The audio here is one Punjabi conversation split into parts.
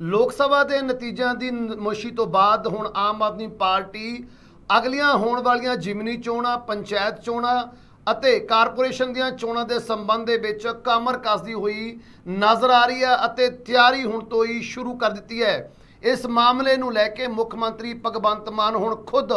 ਲੋਕ ਸਭਾ ਦੇ ਨਤੀਜਿਆਂ ਦੀ ਨਮੋਸ਼ੀ ਤੋਂ ਬਾਅਦ ਹੁਣ ਆਮ ਆਦਮੀ ਪਾਰਟੀ ਅਗਲੀਆਂ ਹੋਣ ਵਾਲੀਆਂ ਜਿਮਨੀ ਚੋਣਾਂ, ਪੰਚਾਇਤ ਚੋਣਾਂ ਅਤੇ ਕਾਰਪੋਰੇਸ਼ਨ ਦੀਆਂ ਚੋਣਾਂ ਦੇ ਸੰਬੰਧ ਦੇ ਵਿੱਚ ਕਾਮਰ ਕੱਸਦੀ ਹੋਈ ਨਜ਼ਰ ਆ ਰਹੀ ਹੈ ਅਤੇ ਤਿਆਰੀ ਹੁਣ ਤੋਂ ਹੀ ਸ਼ੁਰੂ ਕਰ ਦਿੱਤੀ ਹੈ। ਇਸ ਮਾਮਲੇ ਨੂੰ ਲੈ ਕੇ ਮੁੱਖ ਮੰਤਰੀ ਭਗਵੰਤ ਮਾਨ ਹੁਣ ਖੁਦ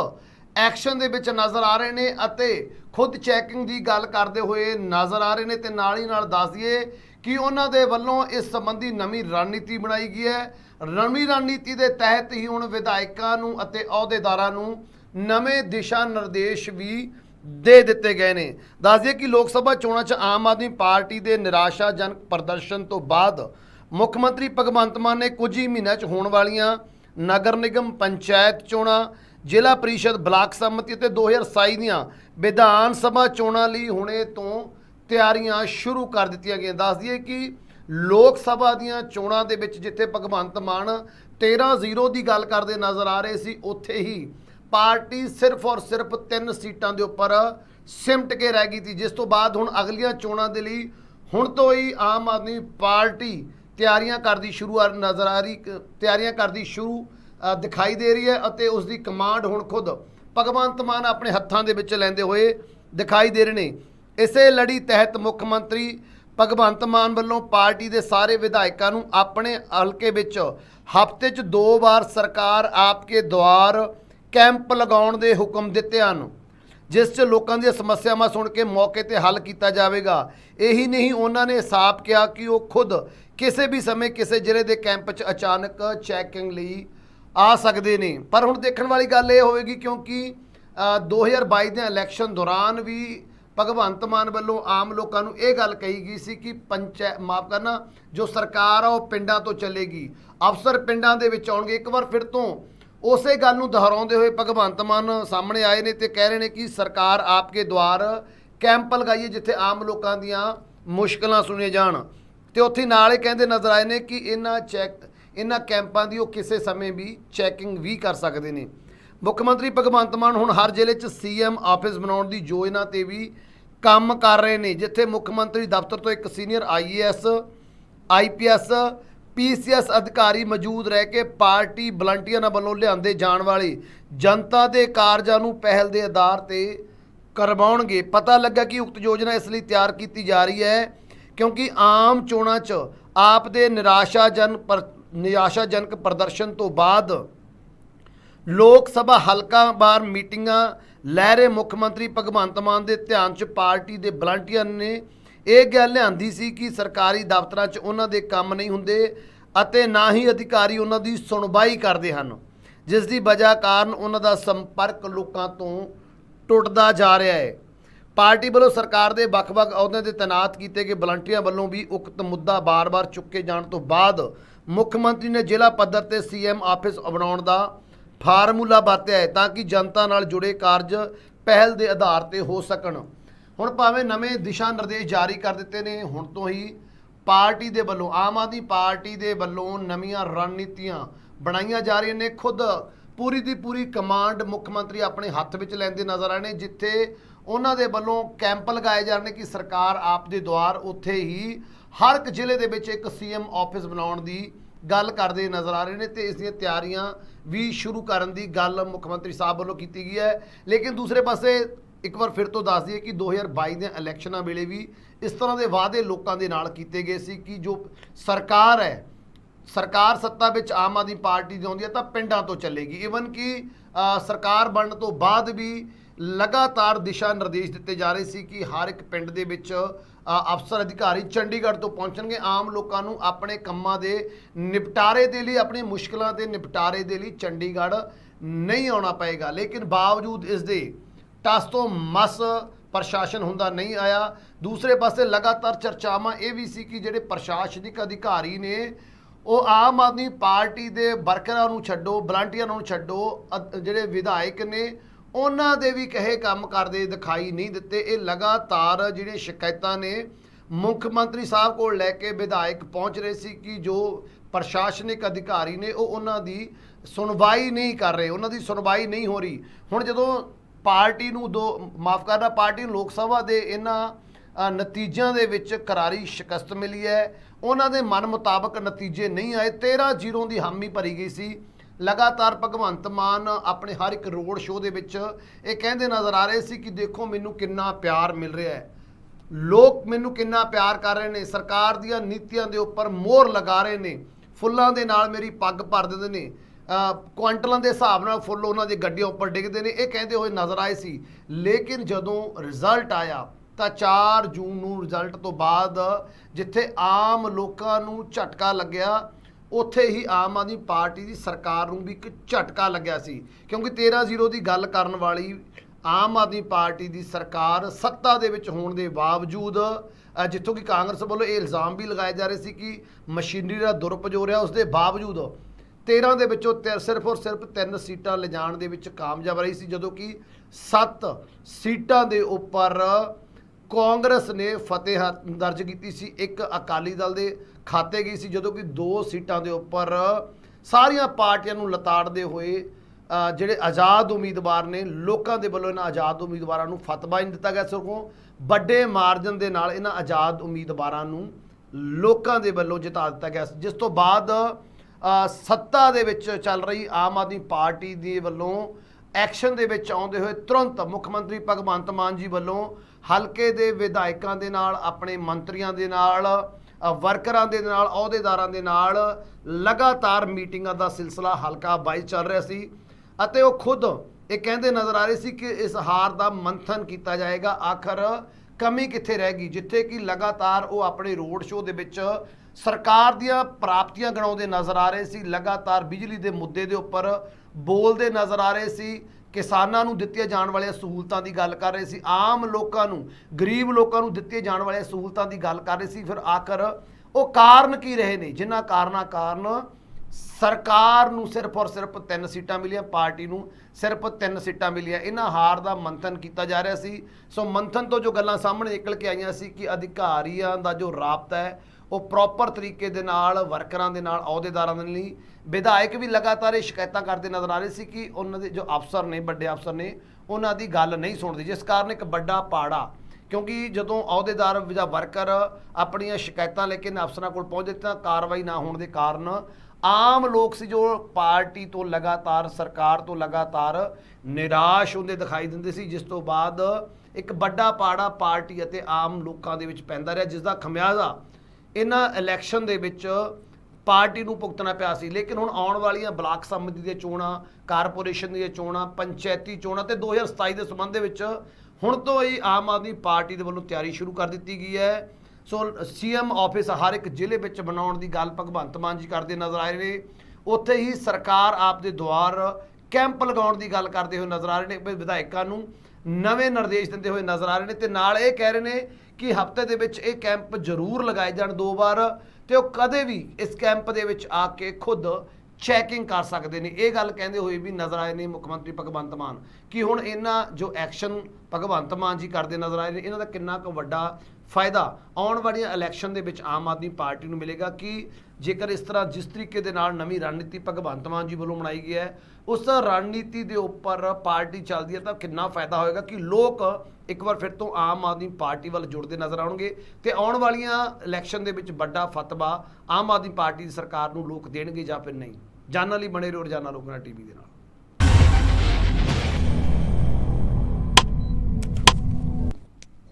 ਐਕਸ਼ਨ ਦੇ ਵਿੱਚ ਨਜ਼ਰ ਆ ਰਹੇ ਨੇ ਅਤੇ ਖੁਦ ਚੈਕਿੰਗ ਦੀ ਗੱਲ ਕਰਦੇ ਹੋਏ ਨਜ਼ਰ ਆ ਰਹੇ ਨੇ ਤੇ ਨਾਲ ਹੀ ਨਾਲ ਦੱਸ ਦਈਏ ਕਿ ਉਹਨਾਂ ਦੇ ਵੱਲੋਂ ਇਸ ਸੰਬੰਧੀ ਨਵੀਂ ਰਣਨੀਤੀ ਬਣਾਈ ਗਈ ਹੈ। ਨਵੀਂ ਰਣਨੀਤੀ ਦੇ ਤਹਿਤ ਹੀ ਹੁਣ ਵਿਧਾਇਕਾਂ ਨੂੰ ਅਤੇ ਅਹੁਦੇਦਾਰਾਂ ਨੂੰ ਨਵੇਂ ਦਿਸ਼ਾ ਨਿਰਦੇਸ਼ ਵੀ ਦੇ ਦਿੱਤੇ ਗਏ ਨੇ। ਦੱਸ ਦਈਏ ਕਿ ਲੋਕ ਸਭਾ ਚੋਣਾਂ 'ਚ ਆਮ ਆਦਮੀ ਪਾਰਟੀ ਦੇ ਨਿਰਾਸ਼ਾਜਨਕ ਪ੍ਰਦਰਸ਼ਨ ਤੋਂ ਬਾਅਦ ਮੁੱਖ ਮੰਤਰੀ ਭਗਵੰਤ ਮਾਨ ਨੇ ਕੁਝ ਹੀ ਮਹੀਨਿਆਂ 'ਚ ਹੋਣ ਵਾਲੀਆਂ ਨਗਰ ਨਿਗਮ ਪੰਚਾਇਤ ਚੋਣਾਂ, ਜ਼ਿਲ੍ਹਾ ਪ੍ਰੀਸ਼ਦ ਬਲਾਕ ਸੰਮਤੀ ਅਤੇ 2027 ਦੀਆਂ ਵਿਧਾਨ ਸਭਾ ਚੋਣਾਂ ਲਈ ਹੁਣੇ ਤੋਂ ਤਿਆਰੀਆਂ ਸ਼ੁਰੂ ਕਰ ਦਿੱਤੀਆਂ ਗਈਆਂ। ਦੱਸ ਦਈਏ ਕਿ ਲੋਕ ਸਭਾ ਦੀਆਂ ਚੋਣਾਂ ਦੇ ਵਿੱਚ ਜਿੱਥੇ ਭਗਵੰਤ ਮਾਨ 13-0 ਦੀ ਗੱਲ ਕਰਦੇ ਨਜ਼ਰ ਆ ਰਹੇ ਸੀ, ਉੱਥੇ ਹੀ ਪਾਰਟੀ ਸਿਰਫ ਔਰ ਸਿਰਫ ਤਿੰਨ ਸੀਟਾਂ ਦੇ ਉੱਪਰ ਸਿਮਟ ਕੇ ਰਹਿ ਗਈ ਸੀ। ਜਿਸ ਤੋਂ ਬਾਅਦ ਹੁਣ ਅਗਲੀਆਂ ਚੋਣਾਂ ਦੇ ਲਈ ਹੁਣ ਤੋਂ ਹੀ ਆਮ ਆਦਮੀ ਪਾਰਟੀ ਤਿਆਰੀਆਂ ਕਰਦੀ ਸ਼ੁਰੂ ਆ ਨਜ਼ਰ ਆ ਰਹੀ ਕ- ਤਿਆਰੀਆਂ ਕਰਦੀ ਸ਼ੁਰੂ ਦਿਖਾਈ ਦੇ ਰਹੀ ਹੈ ਅਤੇ ਉਸ ਦੀ ਕਮਾਂਡ ਹੁਣ ਖੁਦ ਭਗਵੰਤ ਮਾਨ ਆਪਣੇ ਹੱਥਾਂ ਦੇ ਵਿੱਚ ਲੈਂਦੇ ਹੋਏ ਦਿਖਾਈ ਦੇ ਰਹੇ ਨੇ। ਇਸੇ ਲੜੀ ਤਹਿਤ ਮੁੱਖ ਮੰਤਰੀ ਭਗਵੰਤ ਮਾਨ ਵੱਲੋਂ ਪਾਰਟੀ ਦੇ ਸਾਰੇ ਵਿਧਾਇਕਾਂ ਨੂੰ ਆਪਣੇ ਹਲਕੇ ਵਿੱਚ ਹਫ਼ਤੇ 'ਚ ਦੋ ਵਾਰ ਸਰਕਾਰ ਆਪਕੇ ਦੁਆਰ ਕੈਂਪ ਲਗਾਉਣ ਦੇ ਹੁਕਮ ਦਿੱਤੇ ਹਨ ਜਿਸ 'ਚ ਲੋਕਾਂ ਦੀਆਂ ਸਮੱਸਿਆਵਾਂ ਸੁਣ ਕੇ ਮੌਕੇ ਤੇ ਹੱਲ ਕੀਤਾ ਜਾਵੇਗਾ। ਇਹੀ ਨਹੀਂ ਉਹਨਾਂ ਨੇ ਸਾਫ਼ ਕਿਹਾ ਕਿ ਉਹ ਖੁਦ ਕਿਸੇ ਵੀ ਸਮੇਂ ਕਿਸੇ ਜ਼ਿਲ੍ਹੇ ਦੇ ਕੈਂਪ 'ਚ ਅਚਾਨਕ ਚੈਕਿੰਗ ਲਈ ਆ ਸਕਦੇ ਨੇ। ਪਰ ਹੁਣ ਦੇਖਣ ਵਾਲੀ ਗੱਲ ਇਹ ਹੋਵੇਗੀ ਕਿਉਂਕਿ ਅ, 2022 ਦੇ ਇਲੈਕਸ਼ਨ ਦੌਰਾਨ ਵੀ ਭਗਵੰਤ ਮਾਨ ਵੱਲੋਂ ਆਮ ਲੋਕਾਂ ਨੂੰ ਇਹ ਗੱਲ ਕਹੀ ਗਈ ਸੀ ਕਿ ਪੰਚਾਇਤ ਮਾਫ ਕਰਨਾ, ਜੋ ਸਰਕਾਰ ਆ, ਉਹ ਪਿੰਡਾਂ ਤੋਂ ਚੱਲੇਗੀ। ਅਫਸਰ ਪਿੰਡਾਂ ਦੇ ਵਿੱਚ ਆਉਣਗੇ। ਇੱਕ ਵਾਰ ਫਿਰ ਤੋਂ ਉਸੇ ਗੱਲ ਨੂੰ ਦੁਹਰਾਉਂਦੇ ਹੋਏ ਭਗਵੰਤ ਮਾਨ ਸਾਹਮਣੇ ਆਏ ਨੇ ਤੇ ਕਹਿ ਰਹੇ ਨੇ ਕਿ ਸਰਕਾਰ ਆਪਕੇ ਦੁਆਰ ਕੈਂਪ ਲਗਾਈਏ ਜਿੱਥੇ ਆਮ ਲੋਕਾਂ ਦੀਆਂ ਮੁਸ਼ਕਲਾਂ ਸੁਣੀਆਂ ਜਾਣ। ਤੇ ਉੱਥੇ ਨਾਲ ਹੀ ਕਹਿੰਦੇ ਨਜ਼ਰ ਆਏ ਨੇ ਕਿ ਇਹਨਾਂ ਚੈੱਕ ਇਹਨਾਂ ਕੈਂਪਾਂ ਦੀ ਉਹ ਕਿਸੇ ਸਮੇਂ ਵੀ ਚੈਕਿੰਗ ਵੀ ਕਰ ਸਕਦੇ ਨੇ। ਮੁੱਖ ਮੰਤਰੀ ਭਗਵੰਤ ਮਾਨ ਹੁਣ ਹਰ ਜ਼ਿਲ੍ਹੇ 'ਚ ਸੀਐਮ ਆਫਿਸ ਬਣਾਉਣ ਦੀ ਯੋਜਨਾ ਤੇ ਵੀ ਕੰਮ ਕਰ ਰਹੇ ਨੇ, ਜਿੱਥੇ ਮੁੱਖ ਮੰਤਰੀ ਦਫ਼ਤਰ ਤੋਂ ਇੱਕ ਸੀਨੀਅਰ ਆਈਏਐਸ ਆਈਪੀਐਸ ਪੀਸੀਐਸ ਅਧਿਕਾਰੀ ਮੌਜੂਦ ਰਹਿ ਕੇ ਪਾਰਟੀ ਵਲੰਟੀਅਰਾਂ ਵੱਲੋਂ ਲਿਆਂਦੇ ਜਾਣ ਵਾਲੇ ਜਨਤਾ ਦੇ ਕਾਰਜਾਂ ਨੂੰ ਪਹਿਲ ਦੇ ਆਧਾਰ ਤੇ ਕਰਵਾਉਣਗੇ। ਪਤਾ ਲੱਗਾ ਕਿ ਉਕਤ ਯੋਜਨਾ ਇਸ ਲਈ ਤਿਆਰ ਕੀਤੀ ਜਾ ਰਹੀ ਹੈ ਕਿਉਂਕਿ ਆਮ ਚੋਣਾਂ 'ਚ ਆਪ ਦੇ ਨਿਰਾਸ਼ਾਜਨ ਪਰ, ਨਿਰਾਸ਼ਾਜਨਕ ਪ੍ਰਦਰਸ਼ਨ ਤੋਂ ਬਾਅਦ ਲੋਕ ਸਭਾ ਹਲਕਾ ਬਾਰ ਮੀਟਿੰਗਾਂ ਲੈ ਰਹੇ ਮੁੱਖ ਮੰਤਰੀ ਭਗਵੰਤ ਮਾਨ ਦੇ ਧਿਆਨ 'ਚ ਪਾਰਟੀ ਦੇ ਵਲੰਟੀਅਰ ਨੇ। ਇਹ ਗੱਲ ਲਿਆਂਦੀ ਸੀ ਕਿ ਸਰਕਾਰੀ ਦਫ਼ਤਰਾਂ 'ਚ ਉਹਨਾਂ ਦੇ ਕੰਮ ਨਹੀਂ ਹੁੰਦੇ ਅਤੇ ਨਾ ਹੀ ਅਧਿਕਾਰੀ ਉਹਨਾਂ ਦੀ ਸੁਣਵਾਈ ਕਰਦੇ ਹਨ, ਜਿਸ ਦੀ ਵਜ੍ਹਾ ਕਾਰਨ ਉਹਨਾਂ ਦਾ ਸੰਪਰਕ ਲੋਕਾਂ ਤੋਂ ਟੁੱਟਦਾ ਜਾ ਰਿਹਾ ਹੈ। ਪਾਰਟੀ ਵੱਲੋਂ ਸਰਕਾਰ ਦੇ ਵੱਖ-ਵੱਖ ਅਹੁਦਿਆਂ ਤੇ ਤਾਇਨਾਤ ਕੀਤੇ ਗਏ ਵਲੰਟੀਅਰਾਂ ਵੱਲੋਂ ਵੀ ਉਕਤ ਮੁੱਦਾ ਬਾਰ-ਬਾਰ ਚੁੱਕੇ ਜਾਣ ਤੋਂ ਬਾਅਦ ਮੁੱਖ ਮੰਤਰੀ ਨੇ ਜ਼ਿਲ੍ਹਾ ਪੱਧਰ ਤੇ ਸੀਐਮ ਆਫਿਸ ਬਣਾਉਣ ਦਾ ਫਾਰਮੂਲਾ ਵਰਤਿਆ ਹੈ ਤਾਂ ਕਿ ਜਨਤਾ ਨਾਲ ਜੁੜੇ ਕਾਰਜ ਪਹਿਲ ਦੇ ਆਧਾਰ ਤੇ ਹੋ ਸਕਣ। ਹੁਣ ਭਾਵੇਂ ਨਵੇਂ ਦਿਸ਼ਾ ਨਿਰਦੇਸ਼ ਜਾਰੀ ਕਰ ਦਿੱਤੇ ਨੇ, ਹੁਣ ਤੋਂ ਹੀ ਪਾਰਟੀ ਦੇ ਵੱਲੋਂ, ਆਮ ਆਦਮੀ ਪਾਰਟੀ ਦੇ ਵੱਲੋਂ ਨਵੀਆਂ ਰਣਨੀਤੀਆਂ ਬਣਾਈਆਂ ਜਾ ਰਹੀਆਂ ਨੇ। ਖੁਦ ਪੂਰੀ ਦੀ ਪੂਰੀ ਕਮਾਂਡ ਮੁੱਖ ਮੰਤਰੀ ਆਪਣੇ ਹੱਥ ਵਿੱਚ ਲੈਂਦੇ ਨਜ਼ਰ ਆਏ ਨੇ, ਜਿੱਥੇ ਉਹਨਾਂ ਦੇ ਵੱਲੋਂ ਕੈਂਪ ਲਗਾਏ ਜਾ ਰਹੇ ਨੇ ਕਿ ਸਰਕਾਰ ਆਪ ਦੇ ਦੁਆਰ ਉੱਥੇ ਹੀ ਹਰ ਇੱਕ ਜ਼ਿਲ੍ਹੇ ਦੇ ਵਿੱਚ ਇੱਕ ਸੀਐਮ ਆਫਿਸ ਬਣਾਉਣ ਦੀ ਗੱਲ ਕਰਦੇ ਨਜ਼ਰ ਆ ਰਹੇ ਨੇ ਤੇ ਇਸ ਦੀਆਂ ਤਿਆਰੀਆਂ ਵੀ ਸ਼ੁਰੂ ਕਰਨ ਦੀ ਗੱਲ ਮੁੱਖ ਮੰਤਰੀ ਸਾਹਿਬ ਵੱਲੋਂ ਕੀਤੀ ਗਈ ਹੈ। ਲੇਕਿਨ ਦੂਸਰੇ ਪਾਸੇ ਇੱਕ ਵਾਰ ਫਿਰ ਤੋਂ ਦੱਸ ਦਈਏ ਕਿ 2022 ਦੀਆਂ ਇਲੈਕਸ਼ਨਾਂ ਵੇਲੇ ਵੀ ਇਸ ਤਰ੍ਹਾਂ ਦੇ ਵਾਅਦੇ ਲੋਕਾਂ ਦੇ ਨਾਲ ਕੀਤੇ ਗਏ ਸੀ ਕਿ ਜੋ ਸਰਕਾਰ ਹੈ, ਸਰਕਾਰ ਸੱਤਾ ਵਿੱਚ ਆਮ ਆਦਮੀ ਪਾਰਟੀ ਦੀ ਆਉਂਦੀ ਹੈ ਤਾਂ ਪਿੰਡਾਂ ਤੋਂ ਚੱਲੇਗੀ। ਇਵਨ ਕਿ ਸਰਕਾਰ ਬਣਨ ਤੋਂ ਬਾਅਦ ਵੀ ਲਗਾਤਾਰ ਦਿਸ਼ਾ ਨਿਰਦੇਸ਼ ਦਿੱਤੇ ਜਾ ਰਹੇ ਸੀ ਕਿ ਹਰ ਇੱਕ ਪਿੰਡ ਦੇ ਵਿੱਚ ਅਫਸਰ ਅਧਿਕਾਰੀ ਚੰਡੀਗੜ੍ਹ ਤੋਂ ਪਹੁੰਚਣਗੇ। ਆਮ ਲੋਕਾਂ ਨੂੰ ਆਪਣੇ ਕੰਮਾਂ ਦੇ ਨਿਪਟਾਰੇ ਦੇ ਲਈ, ਆਪਣੀ ਮੁਸ਼ਕਲਾਂ ਦੇ ਨਿਪਟਾਰੇ ਦੇ ਲਈ ਚੰਡੀਗੜ੍ਹ ਨਹੀਂ ਆਉਣਾ ਪਏਗਾ। ਲੇਕਿਨ ਬਾਵਜੂਦ ਇਸ ਦੇ ਟਸ ਤੋਂ ਮਸ ਪ੍ਰਸ਼ਾਸਨ ਹੁੰਦਾ ਨਹੀਂ ਆਇਆ। ਦੂਸਰੇ ਪਾਸੇ ਲਗਾਤਾਰ ਚਰਚਾਵਾਂ ਇਹ ਵੀ ਸੀ ਕਿ ਜਿਹੜੇ ਪ੍ਰਸ਼ਾਸਨਿਕ ਅਧਿਕਾਰੀ ਨੇ, ਉਹ ਆਮ ਆਦਮੀ ਪਾਰਟੀ ਦੇ ਵਰਕਰਾਂ ਨੂੰ ਛੱਡੋ, ਵਲੰਟੀਅਰਾਂ ਨੂੰ ਛੱਡੋ ਜਿਹੜੇ ਵਿਧਾਇਕ ਨੇ ਉਹਨਾਂ ਦੇ ਵੀ ਕਹੇ ਕੰਮ ਕਰਦੇ ਦਿਖਾਈ ਨਹੀਂ ਦਿੱਤੇ। ਇਹ ਲਗਾਤਾਰ ਜਿਹੜੀਆਂ ਸ਼ਿਕਾਇਤਾਂ ਨੇ, ਮੁੱਖ ਮੰਤਰੀ ਸਾਹਿਬ ਕੋਲ ਲੈ ਕੇ ਵਿਧਾਇਕ ਪਹੁੰਚ ਰਹੇ ਸੀ ਕਿ ਜੋ ਪ੍ਰਸ਼ਾਸਨਿਕ ਅਧਿਕਾਰੀ ਨੇ, ਉਹ ਉਹਨਾਂ ਦੀ ਸੁਣਵਾਈ ਨਹੀਂ ਕਰ ਰਹੇ। ਉਹਨਾਂ ਦੀ ਸੁਣਵਾਈ ਨਹੀਂ ਹੋ ਰਹੀ। ਹੁਣ ਜਦੋਂ ਪਾਰਟੀ ਨੂੰ ਦੋ, ਮਾਫ ਕਰਨਾ, ਪਾਰਟੀ ਨੂੰ ਲੋਕ ਸਭਾ ਦੇ ਇਹਨਾਂ ਨਤੀਜਿਆਂ ਦੇ ਵਿੱਚ ਕਰਾਰੀ ਸ਼ਿਕਸਤ ਮਿਲੀ ਹੈ, ਉਹਨਾਂ ਦੇ ਮਨ ਮੁਤਾਬਕ ਨਤੀਜੇ ਨਹੀਂ ਆਏ। 13-0 ਦੀ ਹਾਮੀ ਭਰੀ ਗਈ ਸੀ। ਲਗਾਤਾਰ ਭਗਵੰਤ ਮਾਨ ਆਪਣੇ ਹਰ ਇੱਕ ਰੋਡ ਸ਼ੋਅ ਦੇ ਵਿੱਚ ਇਹ ਕਹਿੰਦੇ ਨਜ਼ਰ ਆ ਰਹੇ ਸੀ ਕਿ ਦੇਖੋ ਮੈਨੂੰ ਕਿੰਨਾ ਪਿਆਰ ਮਿਲ ਰਿਹਾ ਹੈ। ਲੋਕ ਮੈਨੂੰ ਕਿੰਨਾ ਪਿਆਰ ਕਰ ਰਹੇ ਨੇ ਸਰਕਾਰ ਦੀਆਂ ਨੀਤੀਆਂ ਦੇ ਉੱਪਰ ਮੋਹਰ ਲਗਾ ਰਹੇ ਨੇ ਫੁੱਲਾਂ ਦੇ ਨਾਲ ਮੇਰੀ ਪੱਗ ਭਰ ਦਿੰਦੇ ਨੇ ਅ, ਕੁਆਂਟਲਾਂ ਦੇ ਹਿਸਾਬ ਨਾਲ ਫੁੱਲ ਉਹਨਾਂ ਦੀ ਗੱਡੀਆਂ ਉੱਪਰ ਡਿੱਗਦੇ ਨੇ ਇਹ ਕਹਿੰਦੇ ਹੋਏ ਨਜ਼ਰ ਆਏ ਸੀ। ਲੇਕਿਨ ਜਦੋਂ ਰਿਜ਼ਲਟ ਆਇਆ ਤਾਂ 4 ਜੂਨ ਨੂੰ ਰਿਜ਼ਲਟ ਤੋਂ ਬਾਅਦ ਜਿੱਥੇ ਆਮ ਲੋਕਾਂ ਨੂੰ ਝਟਕਾ ਲੱਗਿਆ ਉੱਥੇ ਹੀ ਆਮ ਆਦਮੀ ਪਾਰਟੀ ਦੀ ਸਰਕਾਰ ਨੂੰ ਵੀ ਇੱਕ ਝਟਕਾ ਲੱਗਿਆ ਸੀ। ਕਿਉਂਕਿ 13-0 ਦੀ ਗੱਲ ਕਰਨ ਵਾਲੀ ਆਮ ਆਦਮੀ ਪਾਰਟੀ ਦੀ ਸਰਕਾਰ ਸੱਤਾ ਦੇ ਵਿੱਚ ਹੋਣ ਦੇ ਬਾਵਜੂਦ ਜਿੱਥੋਂ ਕਿ ਕਾਂਗਰਸ ਵੱਲੋਂ ਇਹ ਇਲਜ਼ਾਮ ਵੀ ਲਗਾਏ ਜਾ ਰਹੇ ਸੀ ਕਿ ਮਸ਼ੀਨਰੀ ਦਾ ਦੁਰਉਪਯੋਗ ਹੋ ਰਿਹਾ, ਉਸ ਦੇ ਬਾਵਜੂਦ 13 ਦੇ ਵਿੱਚੋਂ ਤੇ, ਸਿਰਫ ਔਰ ਸਿਰਫ 3 ਸੀਟਾਂ ਲਿਜਾਣ ਦੇ ਵਿੱਚ ਕਾਮਯਾਬ ਰਹੀ ਸੀ, ਜਦੋਂ ਕਿ 7 ਸੀਟਾਂ ਦੇ ਉੱਪਰ ਕਾਂਗਰਸ ਨੇ ਫਤਿਹ ਦਰਜ ਕੀਤੀ ਸੀ। ਇੱਕ ਅਕਾਲੀ ਦਲ ਦੇ ਖਾਤੇ ਗਈ ਸੀ, ਜਦੋਂ ਕਿ ਦੋ ਸੀਟਾਂ ਦੇ ਉੱਪਰ ਸਾਰੀਆਂ ਪਾਰਟੀਆਂ ਨੂੰ ਲਤਾੜਦੇ ਹੋਏ ਜਿਹੜੇ ਆਜ਼ਾਦ ਉਮੀਦਵਾਰ ਨੇ, ਲੋਕਾਂ ਦੇ ਵੱਲੋਂ ਇਹਨਾਂ ਆਜ਼ਾਦ ਉਮੀਦਵਾਰਾਂ ਨੂੰ ਫਤਵਾ ਨਹੀਂ ਦਿੱਤਾ ਗਿਆ ਸਗੋਂ ਵੱਡੇ ਮਾਰਜਨ ਦੇ ਨਾਲ ਇਹਨਾਂ ਆਜ਼ਾਦ ਉਮੀਦਵਾਰਾਂ ਨੂੰ ਲੋਕਾਂ ਦੇ ਵੱਲੋਂ ਜਿਤਾ ਦਿੱਤਾ ਗਿਆ ਸੀ। ਜਿਸ ਤੋਂ ਬਾਅਦ ਸੱਤਾ ਦੇ ਵਿੱਚ ਚੱਲ ਰਹੀ ਆਮ ਆਦਮੀ ਪਾਰਟੀ ਦੇ ਵੱਲੋਂ ਐਕਸ਼ਨ ਦੇ ਵਿੱਚ ਆਉਂਦੇ ਹੋਏ ਤੁਰੰਤ ਮੁੱਖ ਮੰਤਰੀ ਭਗਵੰਤ ਮਾਨ ਜੀ ਵੱਲੋਂ ਹਲਕੇ ਦੇ ਵਿਧਾਇਕਾਂ ਦੇ ਨਾਲ, ਆਪਣੇ ਮੰਤਰੀਆਂ ਦੇ ਨਾਲ ਵਰਕਰਾਂ ਦੇ ਨਾਲ, ਅਹੁਦੇਦਾਰਾਂ ਦੇ ਨਾਲ ਲਗਾਤਾਰ ਮੀਟਿੰਗਾਂ ਦਾ ਸਿਲਸਿਲਾ ਹਲਕਾ 22 ਚੱਲ ਰਿਹਾ ਸੀ ਅਤੇ ਉਹ ਖੁਦ ਇਹ ਕਹਿੰਦੇ ਨਜ਼ਰ ਆ ਰਹੇ ਸੀ ਕਿ ਇਸ ਹਾਰ ਦਾ ਮੰਥਨ ਕੀਤਾ ਜਾਏਗਾ। ਆਖਰ ਕਮੀ ਕਿੱਥੇ ਰਹਿ ਗਈ? ਜਿੱਥੇ ਕਿ ਲਗਾਤਾਰ ਉਹ ਆਪਣੇ ਰੋਡ ਸ਼ੋਅ ਦੇ ਵਿੱਚ ਸਰਕਾਰ ਦੀਆਂ ਪ੍ਰਾਪਤੀਆਂ ਗਣਾਉਂਦੇ ਨਜ਼ਰ ਆ ਰਹੇ ਸੀ। ਲਗਾਤਾਰ ਬਿਜਲੀ ਦੇ ਮੁੱਦੇ ਦੇ ਉੱਪਰ ਬੋਲਦੇ ਨਜ਼ਰ ਆ ਰਹੇ ਸੀ। ਕਿਸਾਨਾਂ ਨੂੰ ਦਿੱਤੀਆਂ ਜਾਣ ਵਾਲੀਆਂ ਸਹੂਲਤਾਂ ਦੀ ਗੱਲ ਕਰ ਰਹੇ ਸੀ, ਆਮ ਲੋਕਾਂ ਨੂੰ, ਗਰੀਬ ਲੋਕਾਂ ਨੂੰ ਦਿੱਤੀਆਂ ਜਾਣ ਵਾਲੀਆਂ ਸਹੂਲਤਾਂ ਦੀ ਗੱਲ ਕਰ ਰਹੇ ਸੀ, ਫਿਰ ਆਖਰ ਉਹ ਕਾਰਨ ਕੀ ਰਹੇ ਨੇ? ਜਿਨ੍ਹਾਂ ਕਾਰਨਾਂ ਕਾਰਨ ਸਰਕਾਰ ਨੂੰ ਸਿਰਫ ਔਰ ਸਿਰਫ ਤਿੰਨ ਸੀਟਾਂ ਮਿਲੀਆਂ, ਪਾਰਟੀ ਨੂੰ ਸਿਰਫ ਤਿੰਨ ਸੀਟਾਂ ਮਿਲੀਆਂ। ਇਹਨਾਂ ਹਾਰ ਦਾ ਮੰਥਨ ਕੀਤਾ ਜਾ ਰਿਹਾ ਸੀ। ਸੋ ਮੰਥਨ ਤੋਂ ਜੋ ਗੱਲਾਂ ਸਾਹਮਣੇ ਨਿਕਲ ਕੇ ਆਈਆਂ ਸੀ ਕਿ ਅਧਿਕਾਰੀਆਂ ਦਾ ਜੋ ਰਾਬਤਾ ਹੈ ਉਹ ਪ੍ਰੋਪਰ ਤਰੀਕੇ ਦੇ ਨਾਲ ਵਰਕਰਾਂ ਦੇ ਨਾਲ, ਅਹੁਦੇਦਾਰਾਂ ਦੇ ਲਈ। ਵਿਧਾਇਕ ਵੀ ਲਗਾਤਾਰ ਇਹ ਸ਼ਿਕਾਇਤਾਂ ਕਰਦੇ ਨਜ਼ਰ ਆ ਰਹੇ ਸੀ ਕਿ ਉਹਨਾਂ ਦੇ ਜੋ ਅਫਸਰ ਨੇ, ਵੱਡੇ ਅਫਸਰ ਨੇ, ਉਹਨਾਂ ਦੀ ਗੱਲ ਨਹੀਂ ਸੁਣਦੇ। ਜਿਸ ਕਾਰਨ ਇੱਕ ਵੱਡਾ ਪਾੜਾ, ਕਿਉਂਕਿ ਜਦੋਂ ਅਹੁਦੇਦਾਰ ਜਾਂ ਵਰਕਰ ਆਪਣੀਆਂ ਸ਼ਿਕਾਇਤਾਂ ਲੈ ਕੇ ਇਹਨਾਂ ਅਫਸਰਾਂ ਕੋਲ ਪਹੁੰਚਦੇ ਤਾਂ ਕਾਰਵਾਈ ਨਾ ਹੋਣ ਦੇ ਕਾਰਨ ਆਮ ਲੋਕ ਸੀ ਜੋ ਪਾਰਟੀ ਤੋਂ ਲਗਾਤਾਰ, ਸਰਕਾਰ ਤੋਂ ਲਗਾਤਾਰ ਨਿਰਾਸ਼ ਹੁੰਦੇ ਦਿਖਾਈ ਦਿੰਦੇ ਸੀ। ਜਿਸ ਤੋਂ ਬਾਅਦ ਇੱਕ ਵੱਡਾ ਪਾੜਾ ਪਾਰਟੀ ਅਤੇ ਆਮ ਲੋਕਾਂ ਦੇ ਵਿੱਚ ਪੈਂਦਾ ਰਿਹਾ ਜਿਸ ਦਾ ਖਮਿਆਜ਼ਾ ਇਹਨਾਂ ਇਲੈਕਸ਼ਨ ਦੇ ਵਿੱਚ ਪਾਰਟੀ ਨੂੰ ਭੁਗਤਣਾ ਪਿਆ ਸੀ। ਲੇਕਿਨ ਹੁਣ ਆਉਣ ਵਾਲੀਆਂ ਬਲਾਕ ਸੰਮਤੀ ਦੀਆਂ ਚੋਣਾਂ, ਕਾਰਪੋਰੇਸ਼ਨ ਦੀਆਂ ਚੋਣਾਂ, ਪੰਚਾਇਤੀ ਚੋਣਾਂ ਤੇ 2027 ਦੇ ਸੰਬੰਧ ਦੇ ਵਿੱਚ ਹੁਣ ਤੋਂ ਹੀ ਆਮ ਆਦਮੀ ਪਾਰਟੀ ਦੇ ਵੱਲੋਂ ਤਿਆਰੀ ਸ਼ੁਰੂ ਕਰ ਦਿੱਤੀ ਗਈ ਹੈ। ਸੋ ਸੀਐਮ ਆਫਿਸ ਹਰ ਇੱਕ ਜ਼ਿਲ੍ਹੇ ਵਿੱਚ ਬਣਾਉਣ ਦੀ ਗੱਲ ਭਗਵੰਤ ਮਾਨ ਜੀ ਕਰਦੇ ਨਜ਼ਰ ਆਏ ਨੇ। ਉੱਥੇ ਹੀ ਸਰਕਾਰ ਆਪ ਦੇ ਦੁਆਰ ਕੈਂਪ ਲਗਾਉਣ ਦੀ ਗੱਲ ਕਰਦੇ ਹੋਏ ਨਜ਼ਰ ਆ ਰਹੇ ਨੇ ਵਿਧਾਇਕਾਂ ਨੂੰ ਨਵੇਂ ਨਿਰਦੇਸ਼ ਦਿੰਦੇ ਹੋਏ ਨਜ਼ਰ ਆ ਰਹੇ ਨੇ ਤੇ ਨਾਲ ਇਹ ਕਹਿ ਰਹੇ ਨੇ ਕਿ ਹਫ਼ਤੇ ਦੇ ਵਿੱਚ ਇਹ ਕੈਂਪ ਜ਼ਰੂਰ ਲਗਾਏ ਜਾਣ ਦੋ ਵਾਰ ਤੇ ਉਹ ਕਦੇ ਵੀ ਇਸ ਕੈਂਪ ਦੇ ਵਿੱਚ ਆ ਕੇ ਖੁਦ ਚੈਕਿੰਗ ਕਰ ਸਕਦੇ ਨੇ। ਇਹ ਗੱਲ ਕਹਿੰਦੇ ਹੋਏ ਵੀ ਨਜ਼ਰ ਆਏ ਨੇ ਮੁੱਖ ਮੰਤਰੀ ਭਗਵੰਤ ਮਾਨ। ਕਿ ਹੁਣ ਇਹਨਾਂ ਜੋ ਐਕਸ਼ਨ ਭਗਵੰਤ ਮਾਨ ਜੀ ਕਰਦੇ ਨਜ਼ਰ ਆਏ ਨੇ, ਇਹਨਾਂ ਦਾ ਕਿੰਨਾ ਕੁ ਵੱਡਾ ਫਾਇਦਾ ਆਉਣ ਵਾਲੀਆਂ ਇਲੈਕਸ਼ਨ ਦੇ ਵਿੱਚ ਆਮ ਆਦਮੀ ਪਾਰਟੀ ਨੂੰ ਮਿਲੇਗਾ ਕਿ ਜੇਕਰ ਇਸ ਤਰ੍ਹਾਂ ਜਿਸ ਤਰੀਕੇ ਦੇ ਨਾਲ ਨਵੀਂ ਰਣਨੀਤੀ ਭਗਵੰਤ ਮਾਨ ਜੀ ਵੱਲੋਂ ਬਣਾਈ ਗਈ ਹੈ, ਉਸ ਰਣਨੀਤੀ ਦੇ ਉੱਪਰ ਪਾਰਟੀ ਚੱਲਦੀ ਹੈ ਤਾਂ ਕਿੰਨਾ ਫਾਇਦਾ ਹੋਏਗਾ ਕਿ ਲੋਕ ਇੱਕ ਵਾਰ ਫਿਰ ਤੋਂ ਆਮ ਆਦਮੀ ਪਾਰਟੀ ਵੱਲ ਜੁੜਦੇ ਨਜ਼ਰ ਆਉਣਗੇ ਤੇ ਆਉਣ ਵਾਲੀਆਂ ਇਲੈਕਸ਼ਨ ਦੇ ਵਿੱਚ ਵੱਡਾ ਫਤਵਾ ਆਮ ਆਦਮੀ ਪਾਰਟੀ ਦੀ ਸਰਕਾਰ ਨੂੰ ਲੋਕ ਦੇਣਗੇ ਜਾਂ ਫਿਰ ਨਹੀਂ? ਜਾਣਨ ਲਈ ਬਣੇ ਰਹੋ ਰੋਜ਼ਾਨਾ ਲੋਕਾਂ ਟੀਵੀ ਦੇ ਨਾਲ।